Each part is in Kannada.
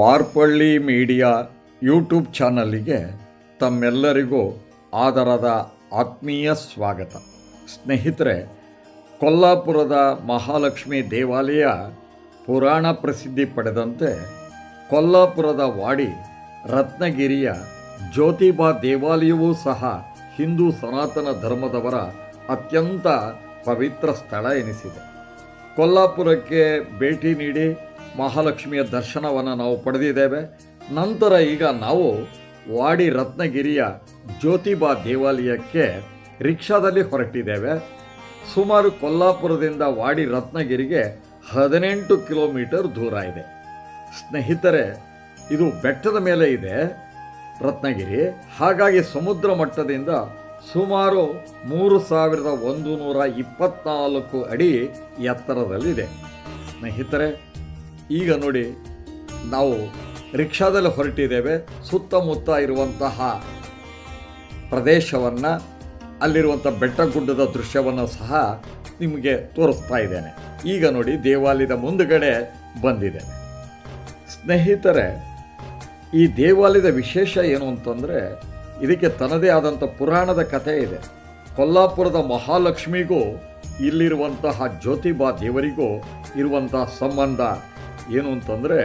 ಪಾರ್ಪಳ್ಳಿ ಮೀಡಿಯಾ ಯೂಟ್ಯೂಬ್ ಚಾನಲ್ಲಿಗೆ ತಮ್ಮೆಲ್ಲರಿಗೂ ಆದರದ ಆತ್ಮೀಯ ಸ್ವಾಗತ. ಸ್ನೇಹಿತರೆ, ಕೊಲ್ಲಾಪುರದ ಮಹಾಲಕ್ಷ್ಮಿ ದೇವಾಲಯ ಪುರಾಣ ಪ್ರಸಿದ್ಧಿ ಪಡೆದಂತೆ ಕೊಲ್ಲಾಪುರದ ವಾಡಿ ರತ್ನಗಿರಿಯ ಜ್ಯೋತಿಬಾ ದೇವಾಲಯವೂ ಸಹ ಹಿಂದೂ ಸನಾತನ ಧರ್ಮದವರ ಅತ್ಯಂತ ಪವಿತ್ರ ಸ್ಥಳ ಎನಿಸಿದೆ. ಕೊಲ್ಲಾಪುರಕ್ಕೆ ಭೇಟಿ ನೀಡಿ ಮಹಾಲಕ್ಷ್ಮಿಯ ದರ್ಶನವನ್ನು ನಾವು ಪಡೆದಿದ್ದೇವೆ. ನಂತರ ಈಗ ನಾವು ವಾಡಿ ರತ್ನಗಿರಿಯ ಜ್ಯೋತಿಬಾ ದೇವಾಲಯಕ್ಕೆ ರಿಕ್ಷಾದಲ್ಲಿ ಹೊರಟಿದ್ದೇವೆ. ಸುಮಾರು ಕೊಲ್ಲಾಪುರದಿಂದ ವಾಡಿ ರತ್ನಗಿರಿಗೆ ಹದಿನೆಂಟು ಕಿಲೋಮೀಟರ್ ದೂರ ಇದೆ. ಸ್ನೇಹಿತರೆ, ಇದು ಬೆಟ್ಟದ ಮೇಲೆ ಇದೆ ರತ್ನಗಿರಿ. ಹಾಗಾಗಿ ಸಮುದ್ರ ಮಟ್ಟದಿಂದ ಸುಮಾರು ಮೂರು ಸಾವಿರದ ಒಂದು ನೂರ ಇಪ್ಪತ್ನಾಲ್ಕು ಅಡಿ ಎತ್ತರದಲ್ಲಿದೆ. ಸ್ನೇಹಿತರೆ ಈಗ ನೋಡಿ, ನಾವು ರಿಕ್ಷಾದಲ್ಲಿ ಹೊರಟಿದ್ದೇವೆ, ಸುತ್ತಮುತ್ತ ಇರುವಂತಹ ಪ್ರದೇಶವನ್ನು ಅಲ್ಲಿರುವಂಥ ಬೆಟ್ಟ ಗುಡ್ಡದ ದೃಶ್ಯವನ್ನು ಸಹ ನಿಮಗೆ ತೋರಿಸ್ತಾ ಇದ್ದೇನೆ. ಈಗ ನೋಡಿ, ದೇವಾಲಯದ ಮುಂದುಗಡೆ ಬಂದಿದೆ. ಸ್ನೇಹಿತರೆ, ಈ ದೇವಾಲಯದ ವಿಶೇಷ ಏನು ಅಂತಂದರೆ, ಇದಕ್ಕೆ ತನ್ನದೇ ಆದಂಥ ಪುರಾಣದ ಕಥೆ ಇದೆ. ಕೊಲ್ಲಾಪುರದ ಮಹಾಲಕ್ಷ್ಮಿಗೂ, ಇಲ್ಲಿರುವಂತಹ ಜ್ಯೋತಿಬಾ ದೇವರಿಗೂ ಇರುವಂತಹ ಸಂಬಂಧ. ಏನು ಅಂತಂದರೆ,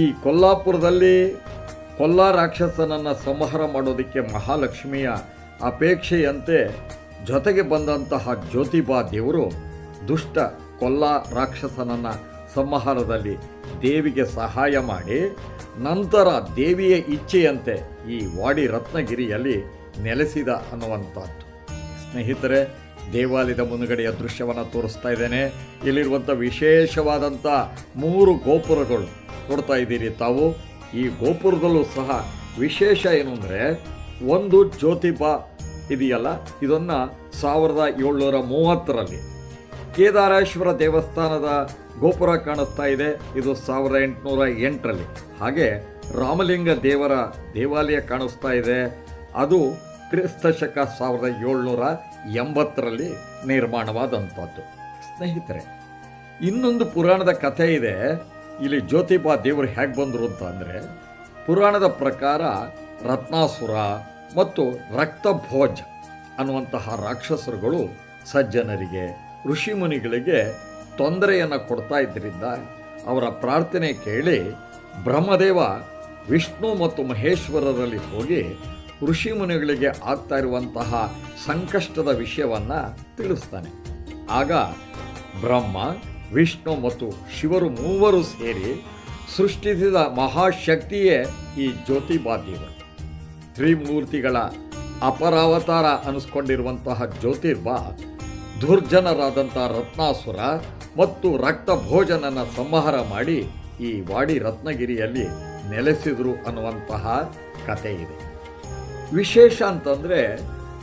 ಈ ಕೊಲ್ಲಾಪುರದಲ್ಲಿ ಕೊಲ್ಲ ರಾಕ್ಷಸನನ್ನು ಸಂಹಾರ ಮಾಡೋದಕ್ಕೆ ಮಹಾಲಕ್ಷ್ಮಿಯ ಅಪೇಕ್ಷೆಯಂತೆ ಜೊತೆಗೆ ಬಂದಂತಹ ಜ್ಯೋತಿಬಾ ದೇವರು ದುಷ್ಟ ಕೊಲ್ಲ ರಾಕ್ಷಸನನ್ನು ಸಂಹಾರದಲ್ಲಿ ದೇವಿಗೆ ಸಹಾಯ ಮಾಡಿ, ನಂತರ ದೇವಿಯ ಇಚ್ಛೆಯಂತೆ ಈ ವಾಡಿ ರತ್ನಗಿರಿಯಲ್ಲಿ ನೆಲೆಸಿದ ಅನ್ನುವಂಥದ್ದು. ಸ್ನೇಹಿತರೆ ದೇವಾಲಯದ ಮುಂದುಗಡೆಯ ದೃಶ್ಯವನ್ನು ತೋರಿಸ್ತಾ ಇದ್ದೇನೆ. ಇಲ್ಲಿರುವಂಥ ವಿಶೇಷವಾದಂಥ ಮೂರು ಗೋಪುರಗಳು ನೋಡ್ತಾ ಇದ್ದೀರಿ ತಾವು. ಈ ಗೋಪುರದಲ್ಲೂ ಸಹ ವಿಶೇಷ ಏನು ಅಂದರೆ ಒಂದು ಜ್ಯೋತಿಬ ಇದೆಯಲ್ಲ? ಇದನ್ನು ಸಾವಿರದ ಏಳ್ನೂರ ಮೂವತ್ತರಲ್ಲಿ ಕೇದಾರೇಶ್ವರ ದೇವಸ್ಥಾನದ ಗೋಪುರ ಕಾಣಿಸ್ತಾ ಇದೆ. ಇದು ಸಾವಿರದ ಎಂಟುನೂರ ಎಂಟರಲ್ಲಿ. ಹಾಗೆ ರಾಮಲಿಂಗ ದೇವರ ದೇವಾಲಯ ಕಾಣಿಸ್ತಾ ಇದೆ. ಅದು ಕ್ರಿಸ್ತ ಶಕ ಸಾವಿರದ ಏಳ್ನೂರ ಎಂಬತ್ತರಲ್ಲಿ ನಿರ್ಮಾಣವಾದಂಥದ್ದು. ಸ್ನೇಹಿತರೆ, ಇನ್ನೊಂದು ಪುರಾಣದ ಕಥೆ ಇದೆ. ಇಲ್ಲಿ ಜ್ಯೋತಿಬಾ ದೇವರು ಹೇಗೆ ಬಂದರು ಅಂತ ಅಂದರೆ, ಪುರಾಣದ ಪ್ರಕಾರ ರತ್ನಾಸುರ ಮತ್ತು ರಕ್ತಭೋಜ ಅನ್ನುವಂತಹ ರಾಕ್ಷಸರುಗಳು ಸಜ್ಜನರಿಗೆ ಋಷಿಮುನಿಗಳಿಗೆ ತೊಂದರೆಯನ್ನು ಕೊಡ್ತಾ ಇದ್ದರಿಂದ ಅವರ ಪ್ರಾರ್ಥನೆ ಕೇಳಿ ಬ್ರಹ್ಮದೇವ ವಿಷ್ಣು ಮತ್ತು ಮಹೇಶ್ವರರಲ್ಲಿ ಹೋಗಿ ಋಷಿಮುನಿಗಳಿಗೆ ಆಗ್ತಾ ಇರುವಂತಹ ಸಂಕಷ್ಟದ ವಿಷಯವನ್ನು ತಿಳಿಸ್ತಾನೆ. ಆಗ ಬ್ರಹ್ಮ, ವಿಷ್ಣು ಮತ್ತು ಶಿವರು ಮೂವರು ಸೇರಿ ಸೃಷ್ಟಿಸಿದ ಮಹಾಶಕ್ತಿಯೇ ಈ ಜ್ಯೋತಿ ದೇವರು ತ್ರಿಮೂರ್ತಿಗಳ ಅಪರಾವತಾರ ಅನಿಸ್ಕೊಂಡಿರುವಂತಹ ಜ್ಯೋತಿರ್ಬಾ ದುರ್ಜನರಾದಂಥ ರತ್ನಾಸುರ ಮತ್ತು ರಕ್ತ ಭೋಜನನ ಸಂಹಾರ ಮಾಡಿ ಈ ವಾಡಿ ರತ್ನಗಿರಿಯಲ್ಲಿ ನೆಲೆಸಿದರು ಅನ್ನುವಂತಹ ಕಥೆ ಇದೆ ವಿಶೇಷ ಅಂತಂದರೆ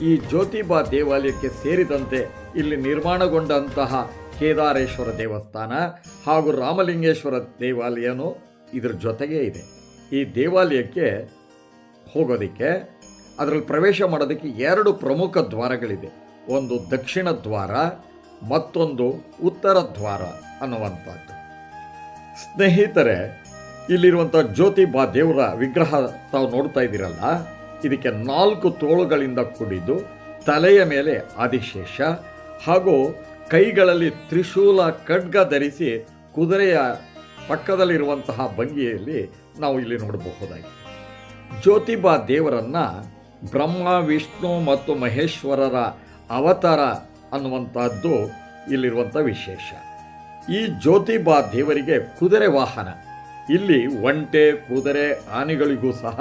ಈ ಜ್ಯೋತಿಬಾ ದೇವಾಲಯಕ್ಕೆ ಸೇರಿದಂತೆ ಇಲ್ಲಿ ನಿರ್ಮಾಣಗೊಂಡಂತಹ ಕೇದಾರೇಶ್ವರ ದೇವಸ್ಥಾನ ಹಾಗೂ ರಾಮಲಿಂಗೇಶ್ವರ ದೇವಾಲಯನೂ ಇದ್ರ ಜೊತೆಗೇ ಇದೆ. ಈ ದೇವಾಲಯಕ್ಕೆ ಹೋಗೋದಕ್ಕೆ ಅದರಲ್ಲಿ ಪ್ರವೇಶ ಮಾಡೋದಕ್ಕೆ ಎರಡು ಪ್ರಮುಖ ದ್ವಾರಗಳಿದೆ. ಒಂದು ದಕ್ಷಿಣ ದ್ವಾರ, ಮತ್ತೊಂದು ಉತ್ತರ ದ್ವಾರ ಅನ್ನುವಂಥದ್ದು. ಸ್ನೇಹಿತರೆ, ಇಲ್ಲಿರುವಂಥ ಜ್ಯೋತಿಬಾ ದೇವರ ವಿಗ್ರಹ ತಾವು ನೋಡ್ತಾ ಇದ್ದೀರಲ್ಲ ಇದಕ್ಕೆ ನಾಲ್ಕು ತೋಳುಗಳಿಂದ ಕೂಡಿದ್ದು ತಲೆಯ ಮೇಲೆ ಆದಿಶೇಷ ಹಾಗೂ ಕೈಗಳಲ್ಲಿ ತ್ರಿಶೂಲ ಖಡ್ಗ ಧರಿಸಿ ಕುದುರೆಯ ಪಕ್ಕದಲ್ಲಿರುವಂತಹ ಭಂಗಿಯಲ್ಲಿ ನಾವು ಇಲ್ಲಿ ನೋಡಬಹುದಾಗಿದೆ. ಜ್ಯೋತಿಬಾ ದೇವರನ್ನ ಬ್ರಹ್ಮ, ವಿಷ್ಣು ಮತ್ತು ಮಹೇಶ್ವರರ ಅವತಾರ ಅನ್ನುವಂತಹದ್ದು ಇಲ್ಲಿರುವಂಥ ವಿಶೇಷ. ಈ ಜ್ಯೋತಿಬಾ ದೇವರಿಗೆ ಕುದುರೆ ವಾಹನ. ಇಲ್ಲಿ ಒಂಟೆ, ಕುದುರೆ, ಆನೆಗಳಿಗೂ ಸಹ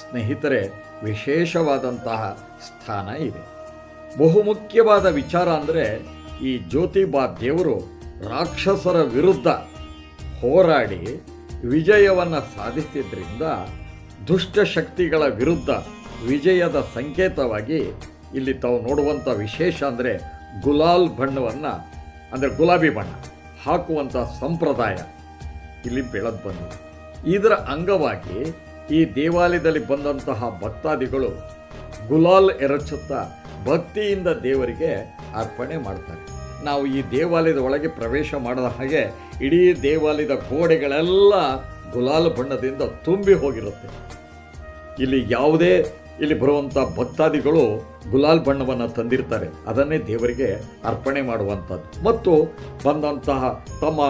ಸ್ನೇಹಿತರೆ ವಿಶೇಷವಾದಂತಹ ಸ್ಥಾನ ಇದೆ. ಬಹುಮುಖ್ಯವಾದ ವಿಚಾರ ಅಂದರೆ ಈ ಜ್ಯೋತಿಬಾ ದೇವರು ರಾಕ್ಷಸರ ವಿರುದ್ಧ ಹೋರಾಡಿ ವಿಜಯವನ್ನು ಸಾಧಿಸಿದ್ರಿಂದ ದುಷ್ಟಶಕ್ತಿಗಳ ವಿರುದ್ಧ ವಿಜಯದ ಸಂಕೇತವಾಗಿ ಇಲ್ಲಿ ತಾವು ನೋಡುವಂಥ ವಿಶೇಷ ಅಂದರೆ ಗುಲಾಲ್ ಬಣ್ಣವನ್ನು, ಅಂದರೆ ಗುಲಾಬಿ ಬಣ್ಣ ಹಾಕುವಂಥ ಸಂಪ್ರದಾಯ ಇಲ್ಲಿ ಬೆಳೆದು ಬಂದಿದೆ. ಇದರ ಅಂಗವಾಗಿ ಈ ದೇವಾಲಯದಲ್ಲಿ ಬಂದಂತಹ ಭಕ್ತಾದಿಗಳು ಗುಲಾಲ್ ಎರಚುತ್ತಾ ಭಕ್ತಿಯಿಂದ ದೇವರಿಗೆ ಅರ್ಪಣೆ ಮಾಡ್ತಾರೆ. ನಾವು ಈ ದೇವಾಲಯದ ಒಳಗೆ ಪ್ರವೇಶ ಮಾಡದ ಹಾಗೆ ಇಡೀ ದೇವಾಲಯದ ಗೋಡೆಗಳೆಲ್ಲ ಗುಲಾಲ್ ಬಣ್ಣದಿಂದ ತುಂಬಿ ಹೋಗಿರುತ್ತೆ. ಇಲ್ಲಿ ಯಾವುದೇ ಇಲ್ಲಿ ಬರುವಂಥ ಭಕ್ತಾದಿಗಳು ಗುಲಾಲ್ ಬಣ್ಣವನ್ನು ತಂದಿರ್ತಾರೆ. ಅದನ್ನೇ ದೇವರಿಗೆ ಅರ್ಪಣೆ ಮಾಡುವಂಥದ್ದು. ಮತ್ತು ಬಂದಂತಹ ತಮ್ಮ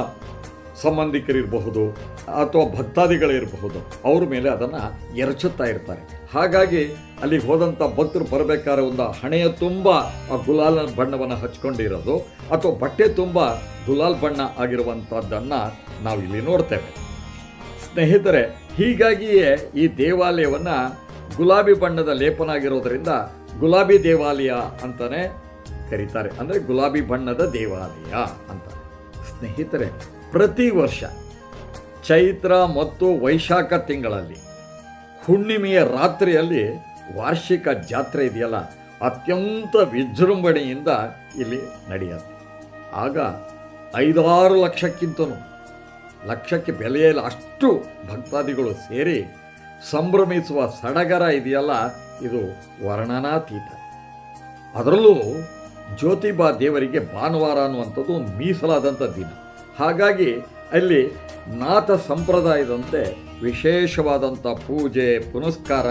ಸಂಬಂಧಿಕರಿರಬಹುದು ಅಥವಾ ಭಕ್ತಾದಿಗಳಿರಬಹುದು, ಅವ್ರ ಮೇಲೆ ಅದನ್ನು ಎರಚುತ್ತಾ ಇರ್ತಾರೆ. ಹಾಗಾಗಿ ಅಲ್ಲಿಗೆ ಹೋದಂಥ ಭಕ್ತರು ಬರಬೇಕಾದ್ರೆ ಒಂದು ಹಣೆಯ ತುಂಬ ಆ ಗುಲಾಲ್ ಬಣ್ಣವನ್ನು ಹಚ್ಕೊಂಡಿರೋದು ಅಥವಾ ಬಟ್ಟೆ ತುಂಬ ಗುಲಾಲ್ ಬಣ್ಣ ಆಗಿರುವಂಥದ್ದನ್ನು ನಾವು ಇಲ್ಲಿ ನೋಡ್ತೇವೆ. ಸ್ನೇಹಿತರೆ, ಹೀಗಾಗಿಯೇ ಈ ದೇವಾಲಯವನ್ನು ಗುಲಾಬಿ ಬಣ್ಣದ ಲೇಪನ ಆಗಿರೋದರಿಂದ ಗುಲಾಬಿ ದೇವಾಲಯ ಅಂತಲೇ ಕರೀತಾರೆ. ಅಂದರೆ ಗುಲಾಬಿ ಬಣ್ಣದ ದೇವಾಲಯ ಅಂತ. ಸ್ನೇಹಿತರೆ ಪ್ರತಿ ವರ್ಷ ಚೈತ್ರ ಮತ್ತು ವೈಶಾಖ ತಿಂಗಳಲ್ಲಿ, ಹುಣ್ಣಿಮೆಯ ರಾತ್ರಿಯಲ್ಲಿ ವಾರ್ಷಿಕ ಜಾತ್ರೆ ಇದೆಯಲ್ಲ, ಅತ್ಯಂತ ವಿಜೃಂಭಣೆಯಿಂದ ಇಲ್ಲಿ ನಡೆಯುತ್ತೆ. ಆಗ ಐದಾರು ಲಕ್ಷಕ್ಕಿಂತನೂ, ಲಕ್ಷಕ್ಕೆ ಬೆಲೆಯಲ್ಲಿ ಅಷ್ಟು ಭಕ್ತಾದಿಗಳು ಸೇರಿ ಸಂಭ್ರಮಿಸುವ ಸಡಗರ ಇದೆಯಲ್ಲ, ಇದು ವರ್ಣನಾತೀತ. ಅದರಲ್ಲೂ ಜ್ಯೋತಿಬಾ ದೇವರಿಗೆ ಭಾನುವಾರ ಅನ್ನುವಂಥದ್ದು ಒಂದು ಮೀಸಲಾದಂಥ ದಿನ. ಹಾಗಾಗಿ ಅಲ್ಲಿ ನಾಥ ಸಂಪ್ರದಾಯದಂತೆ ವಿಶೇಷವಾದಂಥ ಪೂಜೆ, ಪುನಸ್ಕಾರ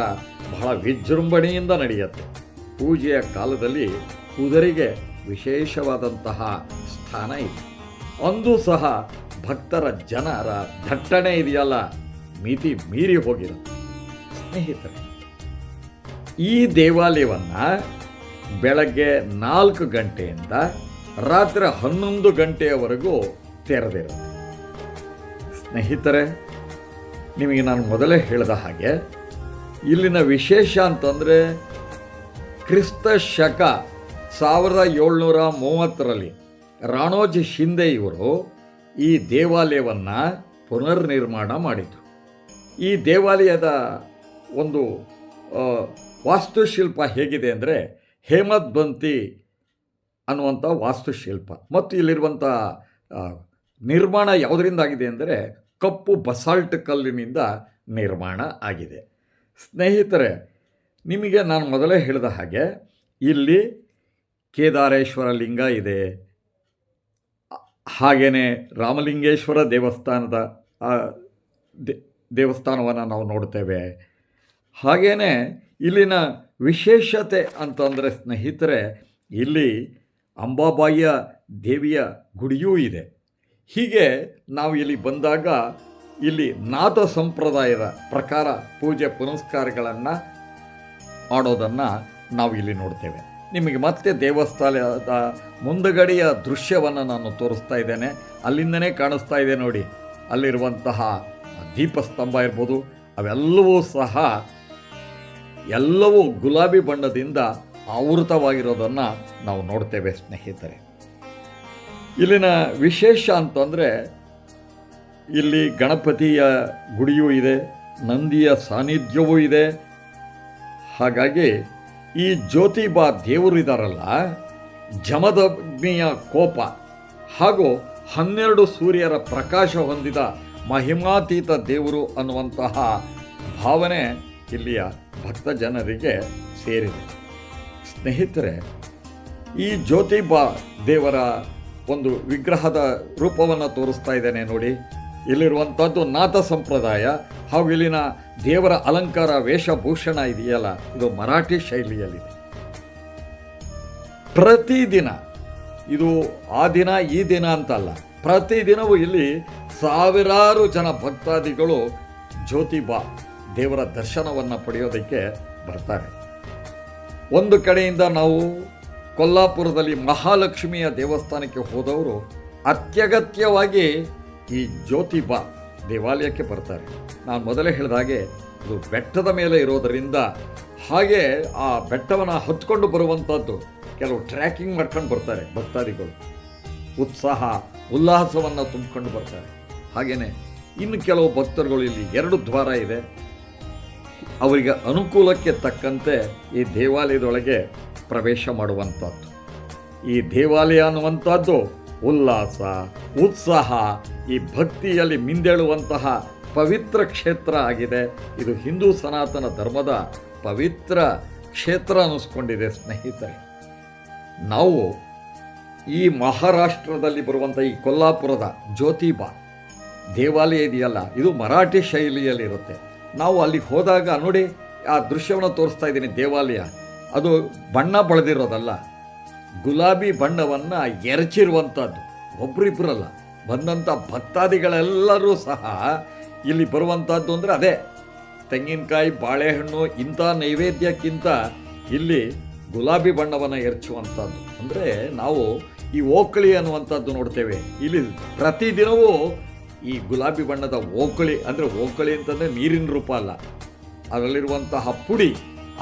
ಬಹಳ ವಿಜೃಂಭಣೆಯಿಂದ ನಡೆಯುತ್ತೆ. ಪೂಜೆಯ ಕಾಲದಲ್ಲಿ ಕುದುರೆಗೆ ವಿಶೇಷವಾದಂತಹ ಸ್ಥಾನ ಇದೆ. ಅಂದು ಸಹ ಭಕ್ತರ ಜನರ ದಟ್ಟಣೆ ಇದೆಯಲ್ಲ, ಮಿತಿ ಮೀರಿ ಹೋಗಿರುತ್ತೆ. ಸ್ನೇಹಿತರೆ, ಈ ದೇವಾಲಯವನ್ನು ಬೆಳಗ್ಗೆ ನಾಲ್ಕು ಗಂಟೆಯಿಂದ ರಾತ್ರಿ ಹನ್ನೊಂದು ಗಂಟೆಯವರೆಗೂ ತೆರೆದಿರುತ್ತೆ ಸ್ನೇಹಿತರೆ, ನಿಮಗೆ ನಾನು ಮೊದಲೇ ಹೇಳಿದ ಹಾಗೆ, ಇಲ್ಲಿನ ವಿಶೇಷ ಅಂತಂದರೆ ಕ್ರಿಸ್ತ ಶಕ ಸಾವಿರದ ಏಳ್ನೂರ ಮೂವತ್ತರಲ್ಲಿ ರಾಣೋಜಿ ಶಿಂದೆ ಇವರು ಈ ದೇವಾಲಯವನ್ನು ಪುನರ್ನಿರ್ಮಾಣ ಮಾಡಿದರು. ಈ ದೇವಾಲಯದ ಒಂದು ವಾಸ್ತುಶಿಲ್ಪ ಹೇಗಿದೆ ಅಂದರೆ ಹೇಮದ್ಬಂತಿ ಅನ್ನುವಂಥ ವಾಸ್ತುಶಿಲ್ಪ. ಮತ್ತು ಇಲ್ಲಿರುವಂಥ ನಿರ್ಮಾಣ ಯಾವುದರಿಂದಾಗಿದೆ ಅಂದರೆ ಕಪ್ಪು ಬಸಾಲ್ಟ್ ಕಲ್ಲಿನಿಂದ ನಿರ್ಮಾಣ ಆಗಿದೆ. ಸ್ನೇಹಿತರೆ, ನಿಮಗೆ ನಾನು ಮೊದಲೇ ಹೇಳಿದ ಹಾಗೆ ಇಲ್ಲಿ ಕೇದಾರೇಶ್ವರ ಲಿಂಗ ಇದೆ. ಹಾಗೆಯೇ ರಾಮಲಿಂಗೇಶ್ವರ ದೇವಸ್ಥಾನದ ದೇವಸ್ಥಾನವನ್ನು ನಾವು ನೋಡ್ತೇವೆ. ಹಾಗೆಯೇ ಇಲ್ಲಿನ ವಿಶೇಷತೆ ಅಂತಂದರೆ ಸ್ನೇಹಿತರೆ, ಇಲ್ಲಿ ಅಂಬಾಬಾಯಿಯ ದೇವಿಯ ಗುಡಿಯೂ ಇದೆ. ಹೀಗೆ ನಾವು ಇಲ್ಲಿ ಬಂದಾಗ ಇಲ್ಲಿ ನಾಥ ಸಂಪ್ರದಾಯದ ಪ್ರಕಾರ ಪೂಜೆ ಪುನಸ್ಕಾರಗಳನ್ನು ಮಾಡೋದನ್ನು ನಾವು ಇಲ್ಲಿ ನೋಡ್ತೇವೆ. ನಿಮಗೆ ಮತ್ತೆ ದೇವಸ್ಥಾನದ ಮುಂದುಗಡೆಯ ದೃಶ್ಯವನ್ನು ನಾನು ತೋರಿಸ್ತಾ ಇದ್ದೇನೆ. ಅಲ್ಲಿಂದನೇ ಕಾಣಿಸ್ತಾ ಇದೆ ನೋಡಿ. ಅಲ್ಲಿರುವಂತಹ ದೀಪಸ್ತಂಭ ಇರ್ಬೋದು, ಅವೆಲ್ಲವೂ ಸಹ ಎಲ್ಲವೂ ಗುಲಾಬಿ ಬಣ್ಣದಿಂದ ಆವೃತವಾಗಿರೋದನ್ನು ನಾವು ನೋಡ್ತೇವೆ ಸ್ನೇಹಿತರೆ. ಇಲ್ಲಿನ ವಿಶೇಷ ಅಂತಂದರೆ ಇಲ್ಲಿ ಗಣಪತಿಯ ಗುಡಿಯೂ ಇದೆ, ನಂದಿಯ ಸಾನ್ನಿಧ್ಯವೂ ಇದೆ. ಹಾಗಾಗಿ ಈ ಜ್ಯೋತಿಬಾ ದೇವರು ಇದ್ದಾರಲ್ಲ ಜಮದಗ್ನಿಯ ಕೋಪ ಹಾಗೂ ಹನ್ನೆರಡು ಸೂರ್ಯರ ಪ್ರಕಾಶ ಹೊಂದಿದ ಮಹಿಮಾತೀತ ದೇವರು ಅನ್ನುವಂತಹ ಭಾವನೆ ಇಲ್ಲಿಯ ಭಕ್ತ ಜನರಿಗೆ ಸೇರಿದೆ. ಸ್ನೇಹಿತರೆ, ಈ ಜ್ಯೋತಿಬಾ ದೇವರ ಒಂದು ವಿಗ್ರಹದ ರೂಪವನ್ನು ತೋರಿಸ್ತಾ ಇದ್ದೇನೆ ನೋಡಿ. ಇಲ್ಲಿರುವಂಥದ್ದು ನಾಥ ಸಂಪ್ರದಾಯ ಹಾಗೂ ಇಲ್ಲಿನ ದೇವರ ಅಲಂಕಾರ ವೇಷಭೂಷಣ ಇದೆಯಲ್ಲ, ಇದು ಮರಾಠಿ ಶೈಲಿಯಲ್ಲಿದೆ. ಪ್ರತಿದಿನ, ಇದು ಆ ದಿನ, ಈ ದಿನ ಅಂತಲ್ಲ, ಪ್ರತಿದಿನವೂ ಇಲ್ಲಿ ಸಾವಿರಾರು ಜನ ಭಕ್ತಾದಿಗಳು ಜ್ಯೋತಿಬಾ ದೇವರ ದರ್ಶನವನ್ನು ಪಡೆಯೋದಕ್ಕೆ ಬರ್ತಾರೆ. ಒಂದು ಕಡೆಯಿಂದ ನಾವು ಕೊಲ್ಲಾಪುರದಲ್ಲಿ ಮಹಾಲಕ್ಷ್ಮಿಯ ದೇವಸ್ಥಾನಕ್ಕೆ ಹೋದವರು ಅತ್ಯಗತ್ಯವಾಗಿ ಈ ಜ್ಯೋತಿಬಾ ದೇವಾಲಯಕ್ಕೆ ಬರ್ತಾರೆ. ನಾನು ಮೊದಲೇ ಹೇಳಿದ ಹಾಗೆ ಇದು ಬೆಟ್ಟದ ಮೇಲೆ ಇರೋದರಿಂದ ಹಾಗೆ ಆ ಬೆಟ್ಟವನ್ನು ಹತ್ಕೊಂಡು ಬರುವಂಥದ್ದು ಕೆಲವು ಟ್ರ್ಯಾಕಿಂಗ್ ಮಾಡ್ಕೊಂಡು ಬರ್ತಾರೆ ಭಕ್ತಾದಿಗಳು. ಉತ್ಸಾಹ, ಉಲ್ಲಾಸವನ್ನು ತುಂಬಿಕೊಂಡು ಬರ್ತಾರೆ. ಹಾಗೆಯೇ ಇನ್ನು ಕೆಲವು ಭಕ್ತರುಗಳು ಇಲ್ಲಿ ಎರಡು ದ್ವಾರ ಇದೆ. ಅವರಿಗೆ ಅನುಕೂಲಕ್ಕೆ ತಕ್ಕಂತೆ ಈ ದೇವಾಲಯದೊಳಗೆ ಪ್ರವೇಶ ಮಾಡುವಂಥದ್ದು ಈ ದೇವಾಲಯ ಅನ್ನುವಂಥದ್ದು ಉಲ್ಲಾಸ, ಉತ್ಸಾಹ, ಈ ಭಕ್ತಿಯಲ್ಲಿ ಮಿಂದೇಳುವಂತಹ ಪವಿತ್ರ ಕ್ಷೇತ್ರ ಆಗಿದೆ. ಇದು ಹಿಂದೂ ಸನಾತನ ಧರ್ಮದ ಪವಿತ್ರ ಕ್ಷೇತ್ರ ಅನ್ನಿಸ್ಕೊಂಡಿದೆ ಸ್ನೇಹಿತರೆ. ನಾವು ಈ ಮಹಾರಾಷ್ಟ್ರದಲ್ಲಿ ಬರುವಂಥ ಈ ಕೊಲ್ಲಾಪುರದ ಜ್ಯೋತಿಬಾ ದೇವಾಲಯ ಇದೆಯಲ್ಲ, ಇದು ಮರಾಠಿ ಶೈಲಿಯಲ್ಲಿರುತ್ತೆ. ನಾವು ಅಲ್ಲಿಗೆ ಹೋದಾಗ ನೋಡಿ, ಆ ದೃಶ್ಯವನ್ನು ತೋರಿಸ್ತಾ ಇದ್ದೀನಿ ದೇವಾಲಯ. ಅದು ಬಣ್ಣ ಬಳದಿರೋದಲ್ಲ, ಗುಲಾಬಿ ಬಣ್ಣವನ್ನು ಎರಚಿರುವಂಥದ್ದು ಒಬ್ರಿಬ್ಬರಲ್ಲ ಬಂದಂಥ ಭಕ್ತಾದಿಗಳೆಲ್ಲರೂ ಸಹ ಇಲ್ಲಿ ಬರುವಂಥದ್ದು ಅಂದರೆ ಅದೇ. ತೆಂಗಿನಕಾಯಿ, ಬಾಳೆಹಣ್ಣು, ಇಂಥ ನೈವೇದ್ಯಕ್ಕಿಂತ ಇಲ್ಲಿ ಗುಲಾಬಿ ಬಣ್ಣವನ್ನು ಎರಚುವಂಥದ್ದು ಅಂದರೆ ನಾವು ಈ ಓಕಳಿ ಅನ್ನುವಂಥದ್ದು ನೋಡ್ತೇವೆ. ಇಲ್ಲಿ ಪ್ರತಿದಿನವೂ ಈ ಗುಲಾಬಿ ಬಣ್ಣದ ಓಕಳಿ, ಅಂದರೆ ಓಕಳಿ ಅಂತಂದರೆ ನೀರಿನ ರೂಪ ಅಲ್ಲ. ಅದರಲ್ಲಿರುವಂತಹ ಪುಡಿ,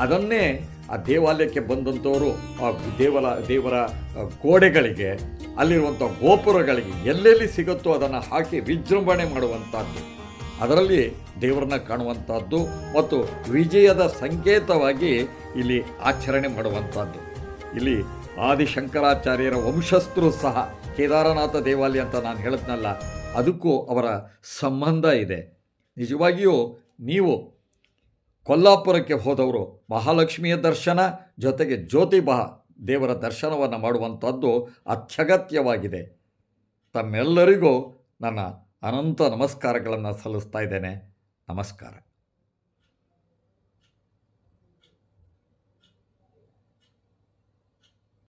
ಅದನ್ನೇ ಆ ದೇವಾಲಯಕ್ಕೆ ಬಂದಂಥವರು, ಆ ದೇವರ ದೇವರ ಗೋಡೆಗಳಿಗೆ, ಅಲ್ಲಿರುವಂಥ ಗೋಪುರಗಳಿಗೆ ಎಲ್ಲೆಲ್ಲಿ ಸಿಗುತ್ತೋ ಅದನ್ನು ಹಾಕಿ ವಿಜೃಂಭಣೆ ಮಾಡುವಂಥದ್ದು. ಅದರಲ್ಲಿ ದೇವರನ್ನ ಕಾಣುವಂಥದ್ದು ಮತ್ತು ವಿಜಯದ ಸಂಕೇತವಾಗಿ ಇಲ್ಲಿ ಆಚರಣೆ ಮಾಡುವಂಥದ್ದು. ಇಲ್ಲಿ ಆದಿಶಂಕರಾಚಾರ್ಯರ ವಂಶಸ್ಥರು ಸಹ ಕೇದಾರನಾಥ ದೇವಾಲಯ ಅಂತ ನಾನು ಹೇಳಿದ್ನಲ್ಲ ಅದಕ್ಕೂ ಅವರ ಸಂಬಂಧ ಇದೆ. ನಿಜವಾಗಿಯೂ ನೀವು ಕೊಲ್ಲಾಪುರಕ್ಕೆ ಹೋದವರು ಮಹಾಲಕ್ಷ್ಮಿಯ ದರ್ಶನ, ಜೊತೆಗೆ ಜ್ಯೋತಿಬಾ ದೇವರ ದರ್ಶನವನ್ನು ಮಾಡುವಂಥದ್ದು ಅತ್ಯಗತ್ಯವಾಗಿದೆ. ತಮ್ಮೆಲ್ಲರಿಗೂ ನನ್ನ ಅನಂತ ನಮಸ್ಕಾರಗಳನ್ನು ಸಲ್ಲಿಸ್ತಾ ಇದ್ದೇನೆ. ನಮಸ್ಕಾರ.